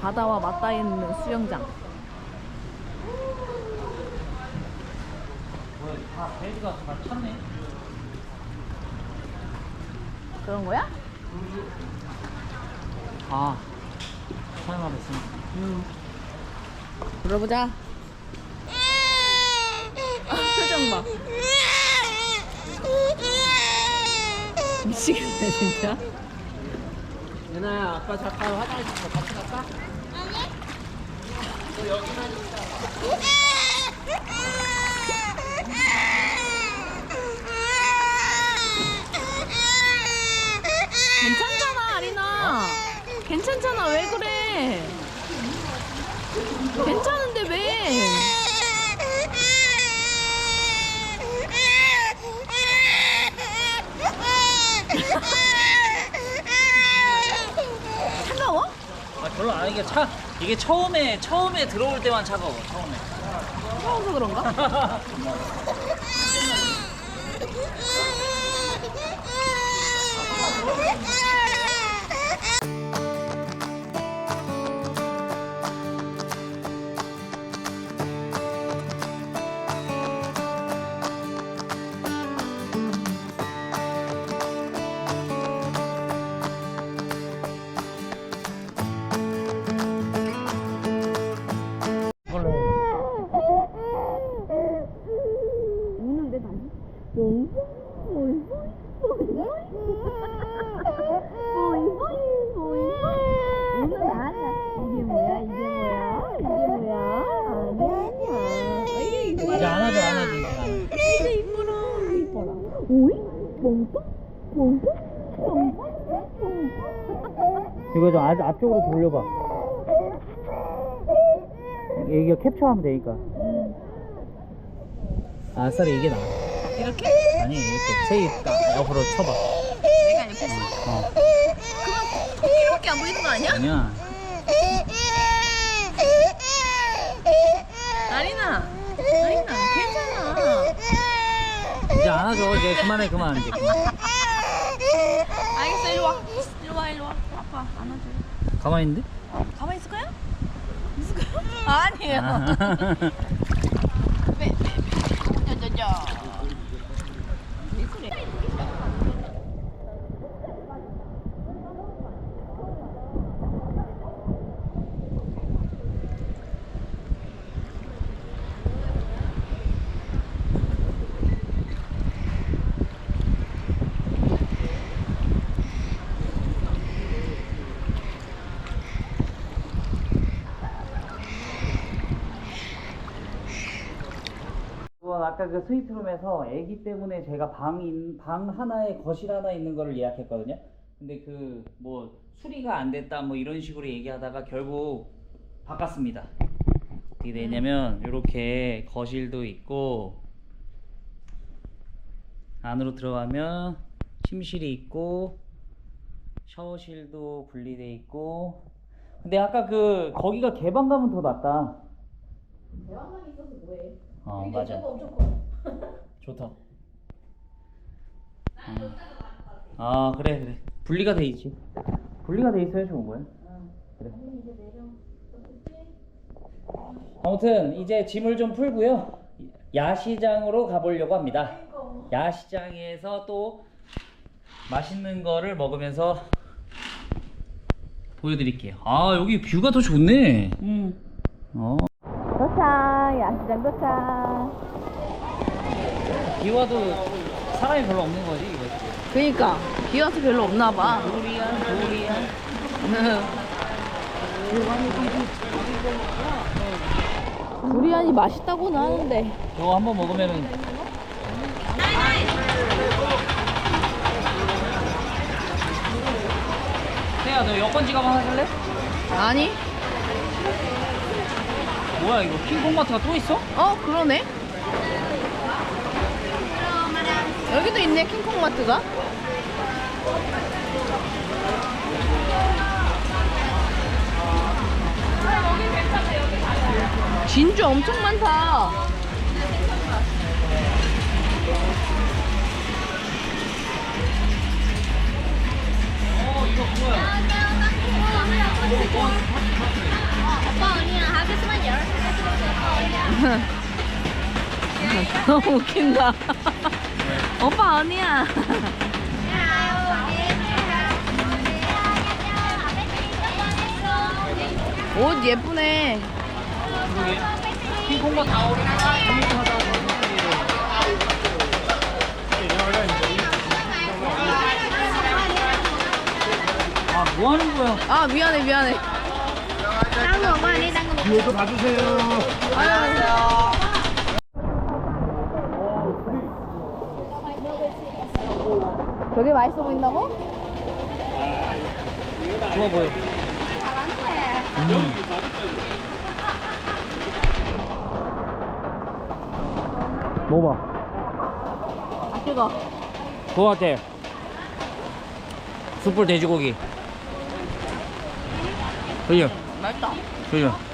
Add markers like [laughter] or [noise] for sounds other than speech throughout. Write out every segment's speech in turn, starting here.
바다와 맞닿아 있는 수영장. 뭐야, 다 베드가 다 찼네. 그런 거야? 아, 사용하고 있어. 응. 들어보자. 아, 표정 봐. 미치겠네 진짜. 예나야, 아빠 잠깐 화장실 좀 같이 갈까? 괜찮잖아 아리나. 괜찮잖아 왜 그래? 괜찮은데 왜? 차가워? 아, 별로 안 이게 차 이게 처음에 처음에 들어올 때만 차가워. 처음에. 차가워서 그런가? [laughs] 오이 뽕뽕 뽕뽕 뽕뽕 뽕뽕 이거 좀 앞, 앞쪽으로 돌려봐. 이게 캡처하면 되니까. 아싸리 이게 나아. 이렇게? 아니 이렇게 세입 딱 옆으로 쳐봐. 내가 이렇게 했어? 어. 그럼 코끼리밖에 안 보이는 거 아니야? 아니야. 아리나 아리나 괜찮아 이제 안 하죠. 이제 그만해 그만 이제. 그만. 알겠어 일로 와 일로 와 일로 와 아빠 안아줘 가만히 있는데? 가만히 있을 거야? 있을 거야? 아니에요 [laughs] 네, 네, 네. 저저저 왜 그래? 그건 아까 그 스위트룸에서 애기 때문에 제가 방, 인, 방 하나에 거실 하나 있는 거를 예약했거든요. 근데 그 뭐 수리가 안 됐다 뭐 이런 식으로 얘기하다가 결국 바꿨습니다. 어떻게 되냐면 이렇게 거실도 있고 안으로 들어가면 침실이 있고 샤워실도 분리돼 있고 근데 아까 그 거기가 개방감은 더 낫다. 대화관이 있어서 뭐해? 어 맞아. 엄청 커 [laughs] 좋다. 음. 아 그래 그래 분리가 돼 있지. 분리가 돼 있어야 좋은 거야. 그래. 아무튼 이제 짐을 좀 풀고요. 야시장으로 가보려고 합니다. 야시장에서 또 맛있는 거를 먹으면서 보여드릴게요. 아 여기 뷰가 더 좋네. 응 어. 도착. 야시장 도착. 비 와도 사람이 별로 없는 거지 이거. 그니까. 비 와서 별로 없나 봐. 도리안 도리안. 두리안이 맛있다고는 하는데. 이거 한번 먹으면은. 태야 너 여권 지갑 하나 살래? 아니 뭐야 이거 킹콩마트가 또 있어? 어 그러네. 여기도 있네 킹콩마트가. 진주 엄청 많다. 어 이거 뭐야? [laughs] 너무 웃긴다. [laughs] 오빠 아니야. [laughs] 옷 예쁘네. 다? 아, 뭐 하는 거야? 아 미안해 미안해. 뒤에도 봐주세요. 저게 맛있어 보인다고? 좋아 보여. 먹어봐. 아 뜨거. 그거 같아. 숯불 돼지고기. 그죠? 맛있다. 그죠?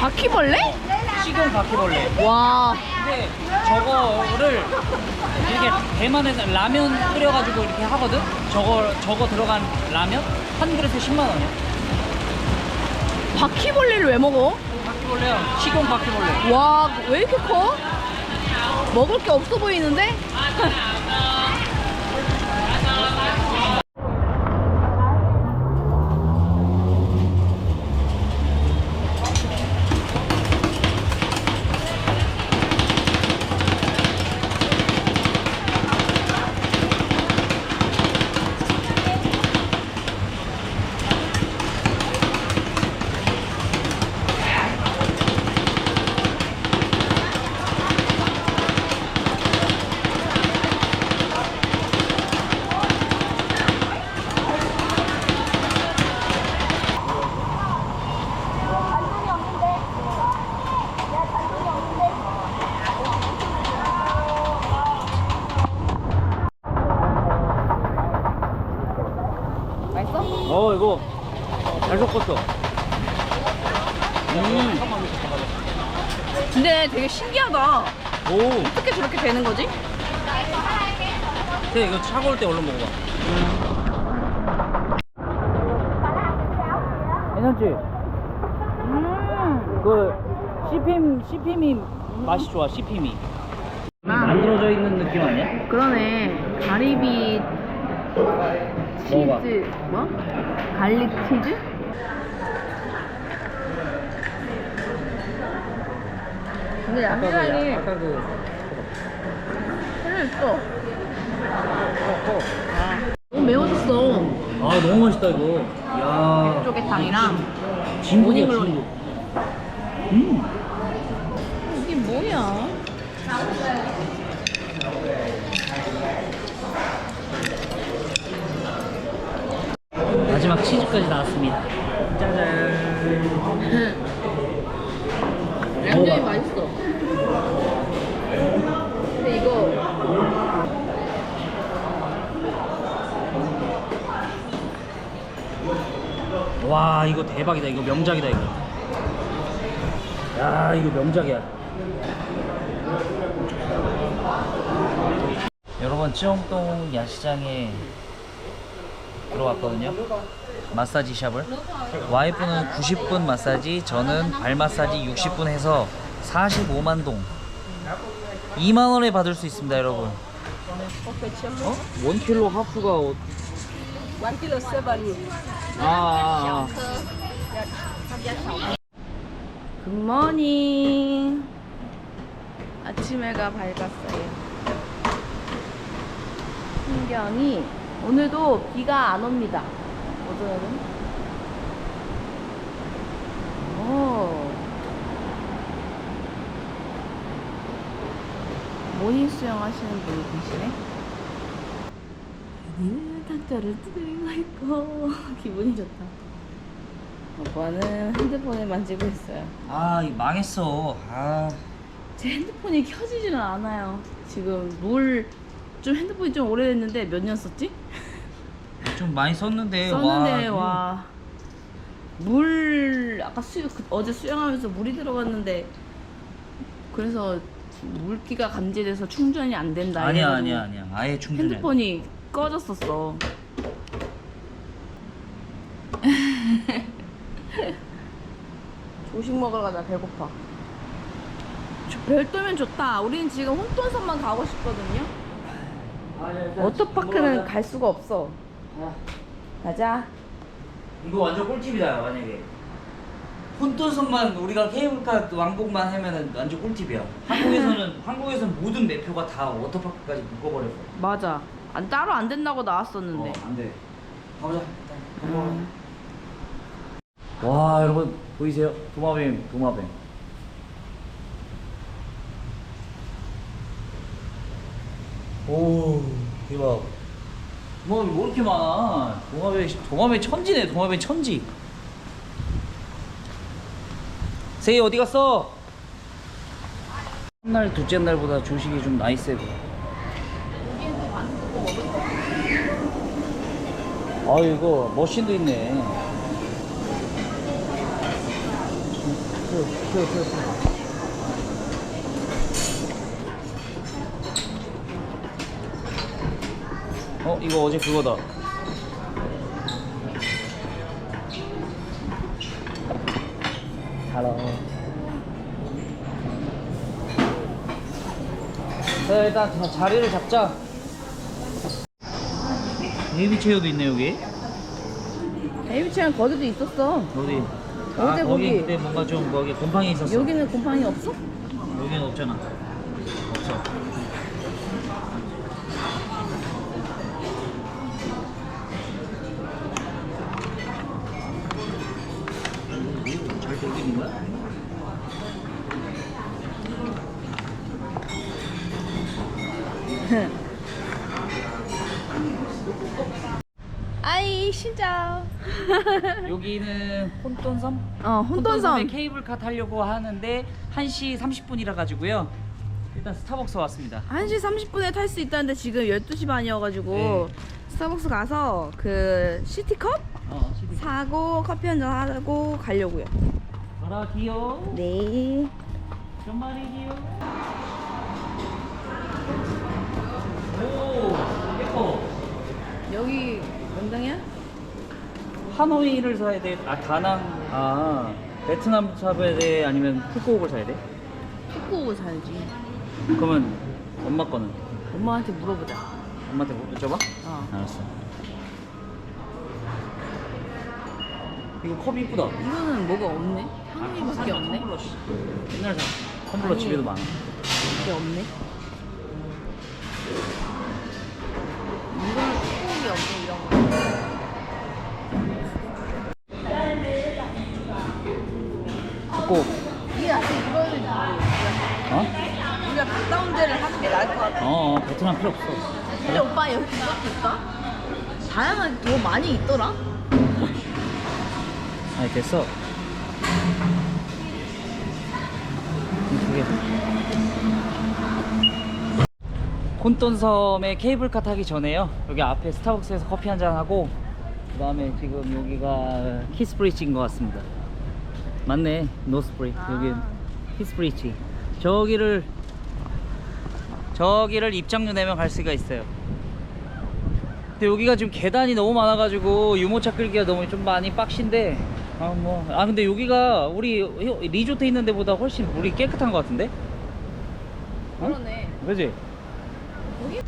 바퀴벌레? 식용 바퀴벌레 와. 근데 저거를 이렇게 대만에서 라면 끓여가지고 이렇게 하거든 저거 저거 들어간 라면 한 그릇에 10만 원이야 바퀴벌레를 왜 먹어? 바퀴벌레야 식용 바퀴벌레 와, 왜 이렇게 커? 먹을 게 없어 보이는데? [laughs] 오 어떻게 저렇게 되는 거지? 근데 이거 차가울 때 얼른 먹어봐 괜찮지? 음. 그 씹힘 씹힘이 맛이 좋아 씹힘이 아. 만들어져 있는 느낌 아니야? 그러네. 가리비 치즈. 먹어봐. 뭐? 갈릭 치즈? 근데 양념이 아까 그 살려 있어. 너무 매워졌어. 아 너무 맛있다 이거. 야. 쪼개탕이랑 진국이야 모닝글로리. 진국. 음. 이게 뭐야? 마지막 치즈까지 나왔습니다. 짜잔 양념이 먹어봐. 맛있어. 근데 이거 와 이거 대박이다. 이거 명작이다 이거. 야 이거 명작이야. 여러분 찌엄동 야시장에 들어왔거든요. 마사지 샵을. 와이프는 90분 마사지 저는 발 마사지 60분 해서 45만 동. 2만 원에 받을 수 있습니다 여러분. 어? 원킬로 하프가 어... 1kg 7. 아. 굿모닝. 아침 해가 밝았어요. 풍경이 오늘도 비가 안 옵니다. 오늘은. 오. 모닝 수영 하시는 분이 계시네. 탁자를 두드리고 있고 기분이 좋다. 오빠는 핸드폰을 만지고 있어요. 아, 이거 망했어. 아. 제 핸드폰이 켜지지는 않아요. 지금 물좀 핸드폰이 좀 오래됐는데 몇 년 썼지? 좀 많이 썼는데 썼는데 와, 와. 물 아까 수 그, 어제 수영하면서 물이 들어갔는데 그래서 물기가 감지돼서 충전이 안 된다. 아니야 이래가지고 아니야 아니야 아예 돼. 핸드폰이 꺼졌었어. [laughs] 조식 먹으러 가자. 배고파. 저- 별도면 좋다. 우리는 지금 혼돈섬만 가고 싶거든요. 워터파크는 갈 수가 없어. 가자. 가자. 이거 완전 꿀팁이다 만약에 혼돈선만 우리가 케이블카 왕복만 하면은 완전 꿀팁이야 한국에서는 한국에서는 모든 매표가 다 워터파크까지 묶어버렸어 맞아. 안, 따로 안 된다고 나왔었는데. 어, 안 돼 가보자 음. 와 여러분 보이세요? 도마뱀 도마뱀 오 대박 뭐, 뭐 이렇게 많아 도마뱀 도마뱀 천지네 도마뱀 천지 세이 어디 갔어? 첫날 둘째 날보다 조식이 좀 나이스해 보여 아 이거 머신도 있네. 어 이거 어제 그거다. 하로 자 일단 자, 자리를 잡자 베이비 체어도 있네 여기 베이비체는 거기도 있었어. 어디? 어제 아, 거기 거기. 그때 뭔가 좀 거기 곰팡이 있었어. 여기는 곰팡이 없어? 여기는 없잖아. 없어. [laughs] 여기는 혼돈섬? 어 혼돈섬. 케이블카 타려고 하는데 1시 30분이라 가지고요. 일단 스타벅스 왔습니다. 1시 30분에 탈 수 있다는데 지금 12시 반이어가지고 네. 스타벅스 가서 그 시티컵 어, 시디. 사고 커피 한잔 하고 가려고요. 가라 귀여워. 네. 정말이지요? 오, 예뻐. 여기 명당이야? 하노이를 사야 돼? 아, 다낭. 아, 베트남 사야 돼? 아니면 후쿠옥을 사야 돼? 후쿠오고 살지. 그러면 엄마 거는? 엄마한테 물어보자. 엄마한테 뭐 여쭤봐? 어. 알았어. 이거 컵 이쁘다. 이거는 뭐가 없네. 향미밖에 없네. 텀블러. 옛날 사. 텀블러 아니. 집에도 많아. 밖에 없네. 꼭. 이게 아직 이거는 우리가 어? 우리가 데를 하는 게 나을 것 같아. 어, 어, 베트남 필요 없어. 근데 오빠 여기 이것도 있다? 다양하게 더 많이 있더라? 아니 됐어. 두 개. 콘돈섬에 케이블카 타기 전에요. 여기 앞에 스타벅스에서 커피 한잔 하고 그 다음에 지금 여기가 키스브리지인 것 같습니다. 맞네, 노스브리. 아. 여기 키스브리지. 저기를 저기를 입장료 내면 갈 수가 있어요. 근데 여기가 지금 계단이 너무 많아가지고 유모차 끌기가 너무 좀 많이 빡신데 아 뭐 아 근데 여기가 우리 리조트 있는 데보다 훨씬 물이 깨끗한 것 같은데? 어? 그러네. 그지? 여기?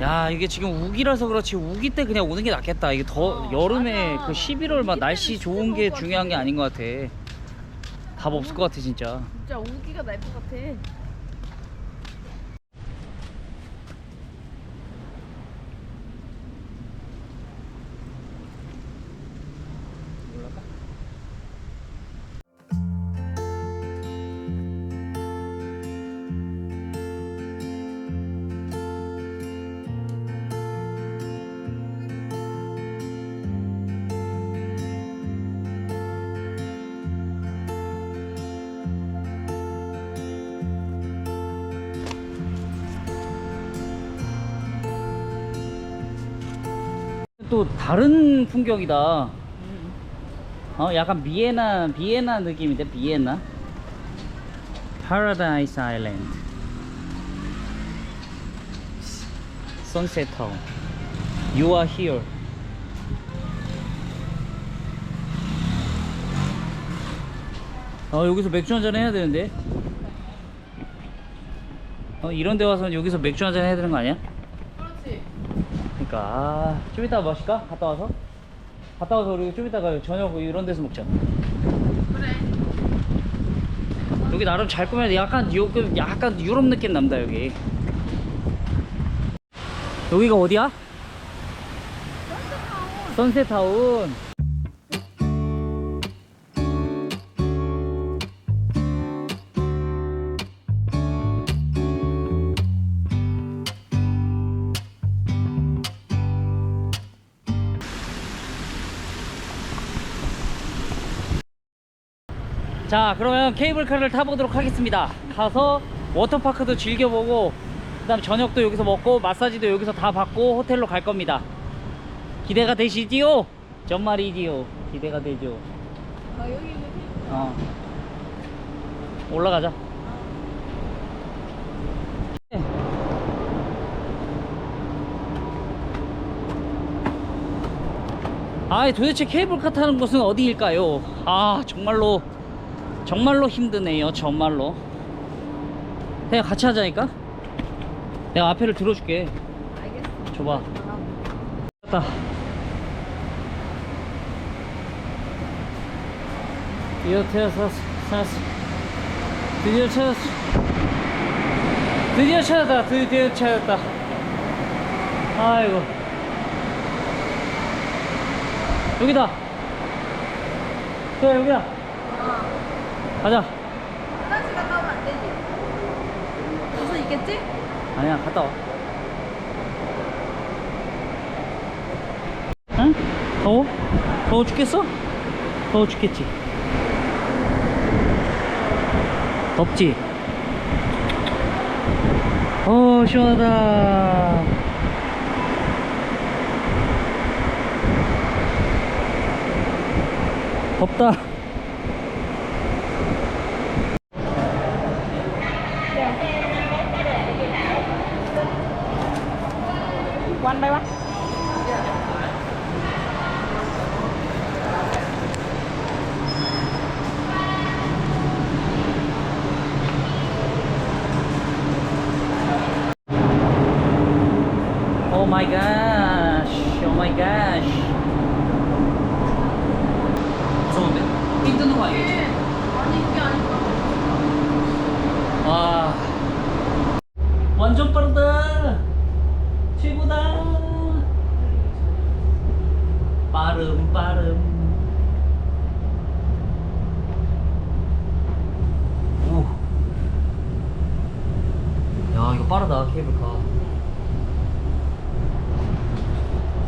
야 이게 지금 우기라서 그렇지 우기 때 그냥 오는 게 낫겠다 이게 더 어, 여름에 맞아. 그 11월 막 우기 날씨 좋은 게것 중요한 게. 아닌 것 같아 답 없을 것 같아 진짜 진짜 우기가 날 것 같아. 또 다른 풍경이다. 음. 어 약간 비에나 비에나 느낌인데 비에나? Paradise Island. Sunset Town. You are here. 어 여기서 맥주 한잔 해야 되는데? 어 이런 데 와서는 여기서 맥주 한잔 해야 되는 거 아니야? 그러니까 아, 좀 이따 마실까? 갔다 와서? 갔다 와서 우리 좀 이따가 저녁 이런 데서 먹자 그래. 여기 나름 잘 꾸며 약간 요, 그 약간 유럽 느낌 난다 여기 여기가 어디야? 선셋타운 자 그러면 케이블카를 타보도록 하겠습니다. 가서 워터파크도 즐겨보고 그 다음 저녁도 여기서 먹고 마사지도 여기서 다 받고 호텔로 갈 겁니다. 기대가 되시지요? 정말이지요? 기대가 되죠? 아 여기 어. 올라가자. 아 도대체 케이블카 타는 곳은 어디일까요? 아 정말로 정말로 힘드네요 정말로. 그냥 같이 하자니까. 내가 앞에를 들어줄게. 알겠어. 줘봐. 됐다. 드디어 찾았어 찾았어 드디어 찾았어. 드디어 찾았다 드디어 찾았다. 아이고. 여기다. 그래 여기다 어. 가자 화장실 갔다 오면 안 되지. 무슨 있겠지? 아니야 갔다 와 응? 더워? 더워 죽겠어? 더워 죽겠지 덥지? 어 시원하다 덥다 Quanh đây bác. Oh my gosh. Oh my gosh. 무서운데? 삥 뜨는 거 아니겠지? 아니 그게 아니고. 와. 완전 빠르다. 최고다. 빠름 빠름. 오. 야 이거 빠르다 케이블카.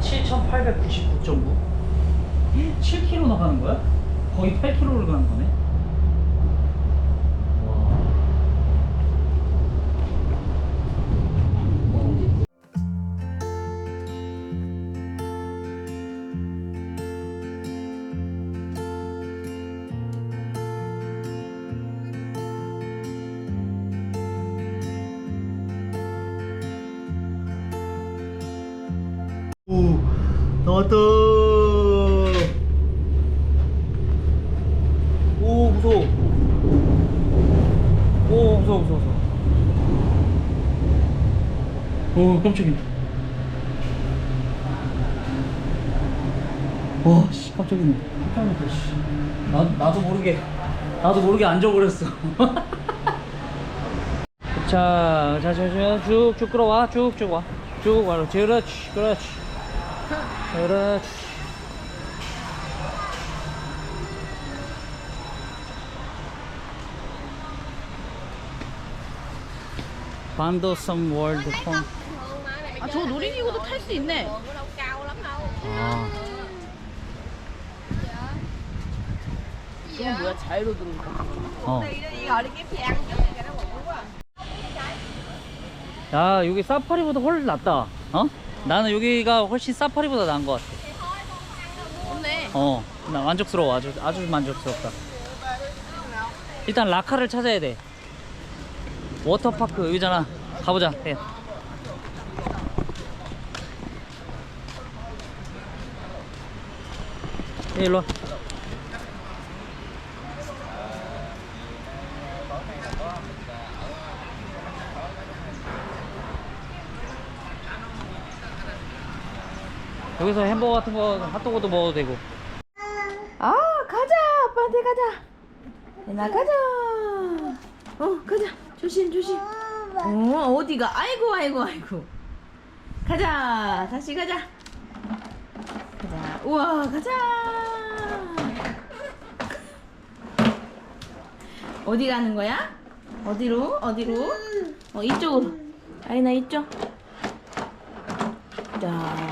7,899.9 7km 나가는 거야? 거의 8km를 가는 거네. 왔다. 오, 무서워. 오, 무서워, 무서워. 오, 깜짝이야. 와, 씨, 깜짝이네. 깜짝 놀랐다, 씨. 나, 나도 모르게, 나도 모르게 앉아버렸어. [laughs] 자, 자, 자, 자, 쭉, 쭉 끌어와, 쭉, 쭉 와. 쭉 와. 그렇지, 그렇지. 그렇지. 반도섬 월드 폰. 아 저 놀이기구도 탈 수 있네. 아, 이건 뭐야 자유로 들어온 거. 어. 야, 여기 사파리보다 훨씬 낫다. 어? 나는 여기가 훨씬 사파리보다 나은 것 같아. 좋네. 어, 나 만족스러워. 아주, 아주 만족스럽다. 일단 라카를 찾아야 돼. 워터파크 여기잖아. 가보자. 예. 예, 일로 와. 여기서 햄버거 같은 거 핫도그도 먹어도 되고. 아 가자! 아빠한테 가자! 나 가자! 어 가자! 조심 조심! 어 어디가? 아이고 아이고 아이고! 가자! 다시 가자! 가자! 우와 가자! 어디 가는 거야? 어디로? 어디로? 어 이쪽으로. 아이나 이쪽. 자